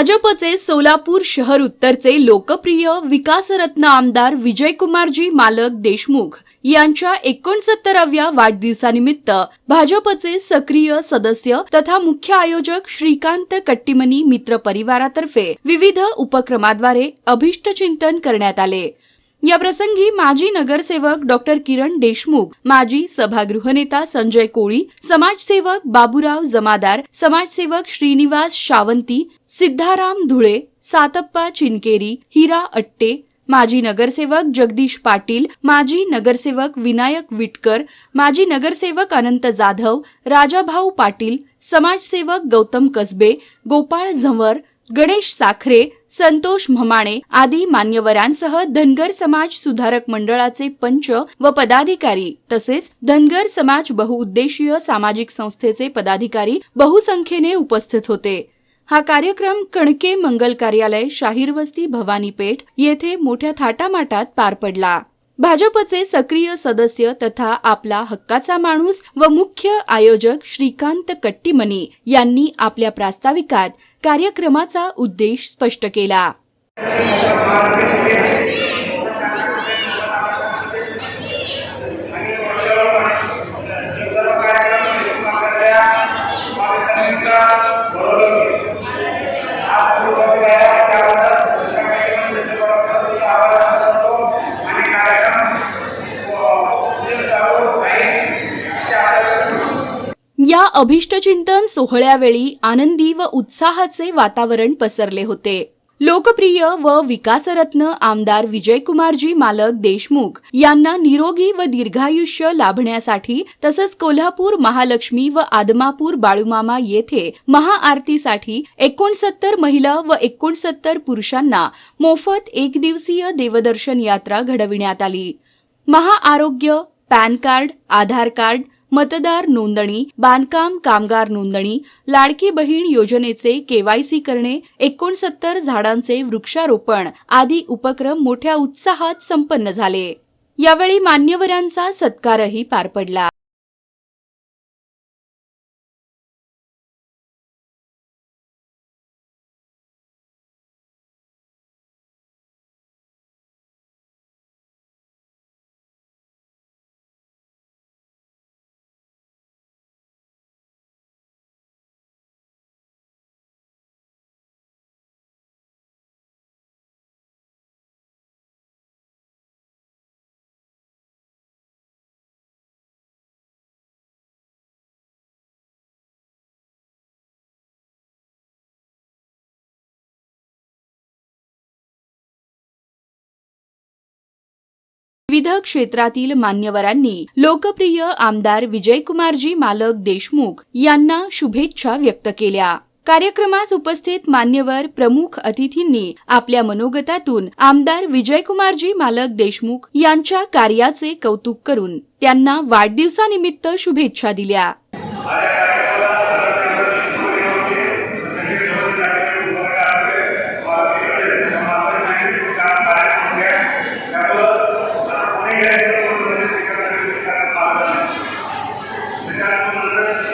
भाजपचे सोलापूर शहर उत्तरचे लोकप्रिय विकासरत्न आमदार विजयकुमारजी मालक देशमुख यांच्या एकोणसत्तराव्या वाढदिवसानिमित्त भाजपचे सक्रिय सदस्य तथा मुख्य आयोजक श्रीकांत कट्टीमनी मित्र परिवारातर्फे विविध उपक्रमाद्वारे अभिष्टचिंतन करण्यात आले. या प्रसंगी माजी नगरसेवक डॉक्टर किरण देशमुख माजी सभागृहनेता संजय कोळी समाजसेवक बाबूराव जमादार समाजसेवक श्रीनिवास शावंती सिद्धाराम धुळे सातप्पा चिनकेरी हिरा अट्टे माजी नगरसेवक जगदीश पाटील माजी नगरसेवक विनायक विटकर माजी नगरसेवक अनंत जाधव राजाभाऊ पाटील समाजसेवक गौतम कसबे गोपाळ झंवर गणेश साखरे संतोष म्हमाणे आदी मान्यवरांसह धनगर समाज सुधारक मंडळाचे पंच व पदाधिकारी तसेच धनगर समाज बहुउद्देशीय सामाजिक संस्थेचे पदाधिकारी बहुसंख्येने उपस्थित होते. हा कार्यक्रम कणके मंगल कार्यालय शाहीर वस्ती भवानीपेठ येथे मोठ्या थाटामाटात पार पडला. भाजपचे सक्रिय सदस्य तथा आपला हक्काचा माणूस व मुख्य आयोजक श्रीकांत कट्टीमनी यांनी आपल्या प्रास्ताविकात कार्यक्रमाचा उद्देश स्पष्ट केला. अभिष्टचिंतन सोहळ्यावेळी आनंदी व उत्साहाचे वातावरण पसरले होते. लोकप्रिय व विकासरत्न आमदार विजयकुमारजी मालक देशमुख यांना निरोगी व दीर्घायुष्य लाभण्यासाठी तसंच कोल्हापूर महालक्ष्मी व आदमापूर बाळूमामा येथे महाआरतीसाठी एकोणसत्तर महिला व एकोणसत्तर पुरुषांना मोफत एक दिवसीय देवदर्शन यात्रा घडविण्यात आली. महाआरोग्य पॅन कार्ड आधार कार्ड मतदार नोंदणी बांधकाम कामगार नोंदणी लाडकी बहीण योजनेचे केवायसी करणे एकोणसत्तर झाडांचे वृक्षारोपण आदी उपक्रम मोठ्या उत्साहात संपन्न झाले. यावेळी मान्यवरांचा सत्कारही पार पडला. विविध क्षेत्रातील मान्यवरांनी लोकप्रिय आमदार विजयकुमारजी मालक देशमुख यांना शुभेच्छा व्यक्त केल्या. कार्यक्रमास उपस्थित मान्यवर प्रमुख अतिथींनी आपल्या मनोगतातून आमदार विजयकुमारजी मालक देशमुख यांच्या कार्याचे कौतुक करून त्यांना वाढदिवसानिमित्त शुभेच्छा दिल्या.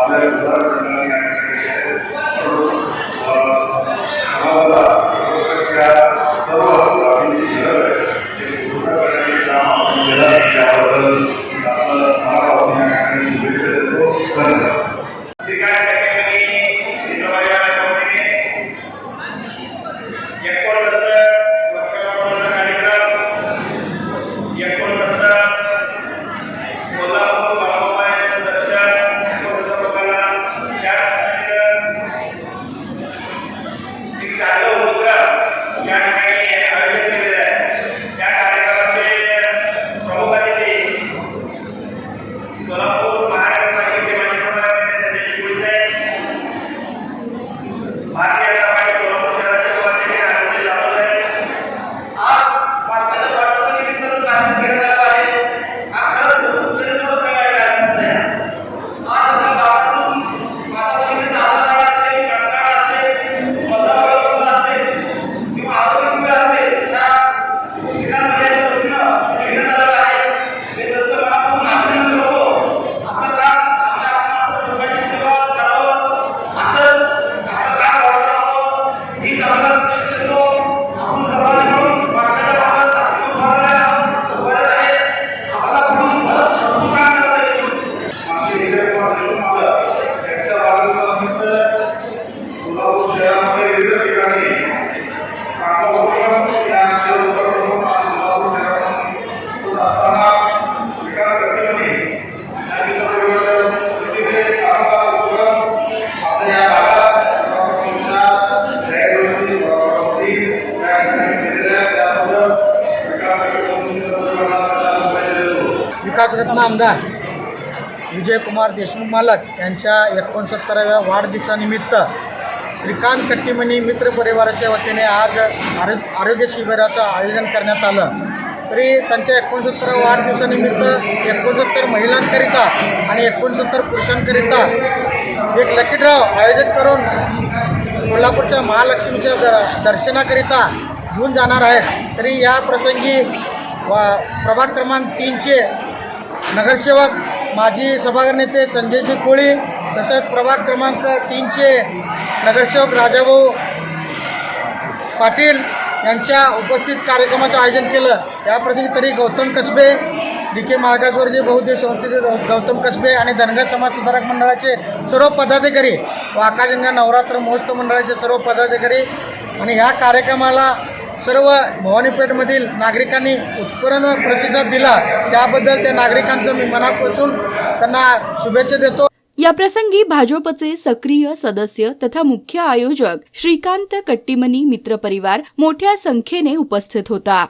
على ذرنا कार्यक्रमाचे करण्यासाठी विकासरत्न आमदार विजयकुमार देशमुख मालक यांच्या एकोणसत्तराव्या वाढदिवसानिमित्त श्रीकांत कट्टीमणी मित्र परिवाराच्या वतीने आज आरो आरोग्य शिबिराचं आयोजन करण्यात आलं. तरी त्यांच्या एकोणसत्तर वाढदिवसानिमित्त एकोणसत्तर महिलांकरिता आणि एकोणसत्तर पुरुषांकरिता एक लकी ड्राव आयोजित करून कोल्हापूरच्या महालक्ष्मीच्या द दर्शनाकरिता घेऊन जाणार आहेत. तरी या प्रसंगी वा प्रभाग क्रमांक तीनचे नगरसेवक माजी सभागृह नेते संजयजी कोळी तसेच प्रभाग क्रमांक तीनचे नगरसेवक राजाभाऊ पाटील यांच्या उपस्थित कार्यक्रमाचं आयोजन केलं. त्याप्रसंगी तरी गौतम कसबे डी के मागासवर्गीय बहुदेव संस्थेचे गौतम कसबे आणि धनगर समाज सुधारक मंडळाचे सर्व पदाधिकारी व आकाशगंगा नवरात्र महोत्सव मंडळाचे सर्व पदाधिकारी आणि ह्या कार्यक्रमाला सर्व भवानीपेठमधील नागरिकांनी उत्पन्न प्रतिसाद दिला त्याबद्दल त्या नागरिकांचं मी मनापासून त्यांना शुभेच्छा देतो. या प्रसंगी भाजपचे सक्रिय सदस्य तथा मुख्य आयोजक श्रीकांत कट्टीमनी मित्रपरिवार मोठ्या संख्येने उपस्थित होता.